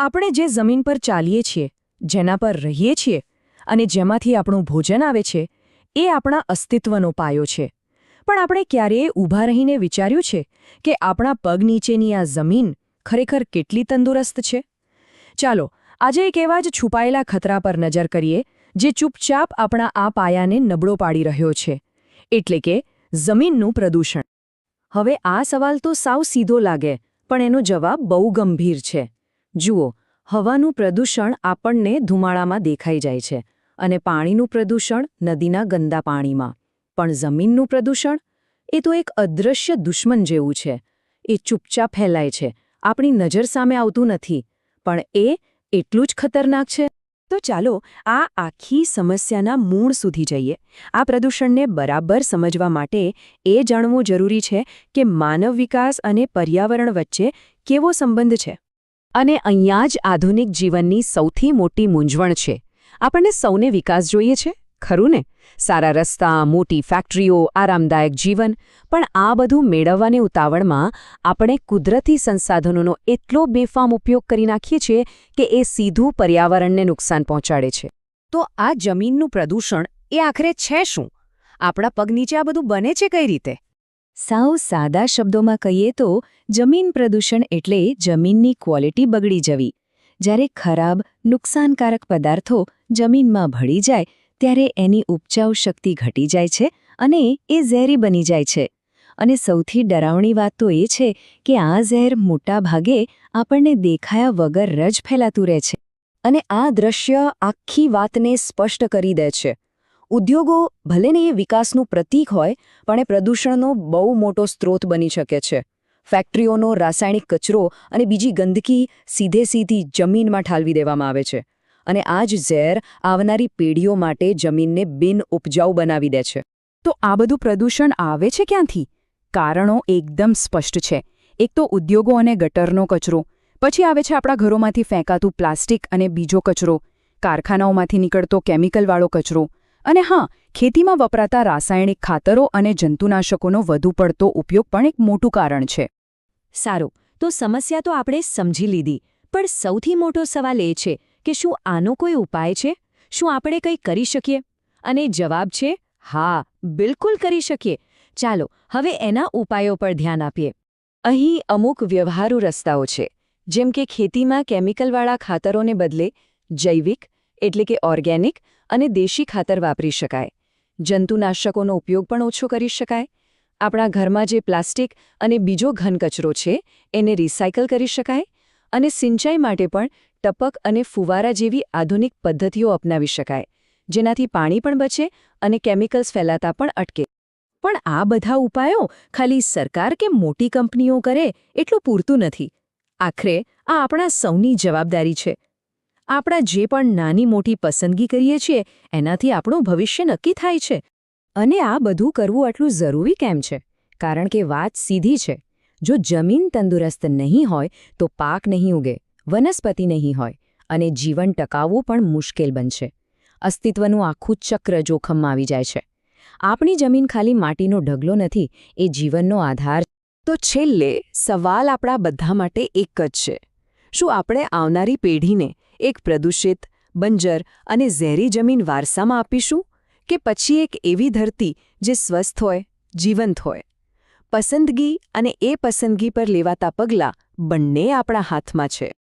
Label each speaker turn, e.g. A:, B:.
A: આપણે જે જમીન પર ચાલીએ છીએ, જેના પર રહીએ છીએ અને જેમાંથી આપણું ભોજન આવે છે, એ આપણા અસ્તિત્વનો પાયો છે. પણ આપણે ક્યારેય ઊભા રહીને વિચાર્યું છે કે આપણા પગ નીચેની આ જમીન ખરેખર કેટલી તંદુરસ્ત છે? ચાલો, આજે એક એવા જ છુપાયેલા ખતરા પર નજર કરીએ, જે ચૂપચાપ આપણા આ પાયાને નબળો પાડી રહ્યો છે. એટલે કે, જમીનનું પ્રદૂષણ. હવે આ સવાલ તો સાવ સીધો લાગે, પણ એનો જવાબ બહુ ગંભીર છે. જુઓ, હવાનું પ્રદૂષણ આપણને ધુમાડામાં દેખાઈ જાય છે અને પાણીનું પ્રદૂષણ નદીના ગંદા પાણીમાં. પણ જમીનનું પ્રદૂષણ? એ તો એક અદૃશ્ય દુશ્મન જેવું છે. એ ચૂપચાપ ફેલાય છે. આપણી નજર સામે આવતું નથી. પણ એ એટલું જ ખતરનાક છે. તો ચાલો, આ આખી સમસ્યાના મૂળ સુધી જઈએ. આ પ્રદૂષણને બરાબર સમજવા માટે એ જાણવું જરૂરી છે કે માનવ વિકાસ અને પર્યાવરણ વચ્ચે કેવો સંબંધ છે. અને અહીંયા જ આધુનિક જીવનની સૌથી મોટી મૂંઝવણ છે. આપણને સૌને વિકાસ જોઈએ છે, ખરું ને? સારા રસ્તા, મોટી ફેક્ટરીઓ, આરામદાયક જીવન, પણ આ બધું મેળવવાની ઉતાવળમાં આપણે કુદરતી સંસાધનોનો એટલો બેફામ ઉપયોગ કરી નાખીએ છીએ કે એ સીધું પર્યાવરણને નુકસાન પહોંચાડે છે. તો આ જમીનનું પ્રદૂષણ એ આખરે છે શું? આપણા પગ નીચે આ બધું બને છે કઈ રીતે? સાવ સાદા શબ્દોમાં કહીએ તો, જમીન પ્રદૂષણ એટલે જમીનની ક્વોલિટી બગડી જવી. જ્યારે ખરાબ, નુકસાનકારક પદાર્થો જમીનમાં ભળી જાય, ત્યારે એની ઉપજાઉ શક્તિ ઘટી જાય છે અને એ ઝેરી બની જાય છે. અને સૌથી ડરાવણી વાત તો એ છે કે આ ઝેર મોટા ભાગે આપણને દેખાયા વગર જ ફેલાતું રહે છે. અને આ દ્રશ્ય આખી વાતને સ્પષ્ટ કરી દે છે. ઉદ્યોગો ભલેને એ વિકાસનું પ્રતીક હોય, પણ એ પ્રદૂષણનો બહુ મોટો સ્ત્રોત બની શકે છે. ફેક્ટરીઓનો રાસાયણિક કચરો અને બીજી ગંદકી સીધે સીધી જમીનમાં ઠાલવી દેવામાં આવે છે. અને આ જ ઝેર આવનારી પેઢીઓ માટે જમીનને બિન ઉપજાઉ બનાવી દે છે. તો આ બધું પ્રદૂષણ આવે છે ક્યાંથી? કારણો એકદમ સ્પષ્ટ છે. એક તો ઉદ્યોગો અને ગટરનો કચરો, પછી આવે છે આપણા ઘરોમાંથી ફેંકાતું પ્લાસ્ટિક અને બીજો કચરો, કારખાનાઓમાંથી નીકળતો કેમિકલવાળો કચરો અને હા, ખેતીમાં વપરાતા રાસાયણિક ખાતરો અને જંતુનાશકોનો વધુ પડતો ઉપયોગ પણ એક મોટું કારણ છે. સારું, તો સમસ્યા તો આપણે સમજી લીધી, પણ સૌથી મોટો સવાલ એ છે કે શું આનો કોઈ ઉપાય છે? શું આપણે કંઈ કરી શકીએ? અને જવાબ છે, હા, બિલકુલ કરી શકીએ. ચાલો, હવે એના ઉપાયો પર ધ્યાન આપીએ. અહીં અમુક વ્યવહારુ રસ્તાઓ છે, જેમ કે ખેતીમાં કેમિકલવાળા ખાતરોને બદલે જૈવિક, એટલે કે ઓર્ગેનિક અને દેશી ખાતર વાપરી શકાય. જંતુનાશકોનો ઉપયોગ પણ ઓછો કરી શકાય. આપણા ઘરમાં જે પ્લાસ્ટિક અને બીજો ઘન કચરો છે, એને રિસાયકલ કરી શકાય અને સિંચાઈ માટે પણ ટપક અને ફુવારા જેવી આધુનિક પદ્ધતિઓ અપનાવી શકાય. જેનાથી પાણી પણ બચે અને કેમિકલ્સ ફેલાતા પણ અટકે. પણ આ બધા ઉપાયો ખાલી સરકાર કે મોટી કંપનીઓ કરે એટલું પૂરતું નથી. આખરે આ આપણા સૌની જવાબદારી છે. આપણા જે પણ નાની મોટી પસંદગી કરીએ છીએ, એનાથી આપણું ભવિષ્ય નક્કી થાય છે. અને આ બધું કરવું આટલું જરૂરી કેમ છે? કારણ કે વાત સીધી છે. જો જમીન તંદુરસ્ત નહીં હોય, તો પાક નહીં ઉગે, વનસ્પતિ નહીં હોય, અને જીવન ટકાવવું પણ મુશ્કેલ બનશે. અસ્તિત્વનું આખું ચક્ર જોખમમાં આવી જાય છે. આપણી જમીન ખાલી માટીનો ઢગલો નથી, એ જીવનનો આધાર તો છેલ્લે સવાલ આપણા બધા માટે એક જ છે. શું આપણે આવનારી પેઢીને એક પ્રદૂષિત, બંજર અને ઝેરી જમીન વારસામાં આપીશું કે પછી એક એવી ધરતી જે સ્વસ્થ હોય, જીવંત હોય? પસંદગી અને એ પસંદગી પર લેવાતા પગલાં બંને આપણા હાથમાં છે.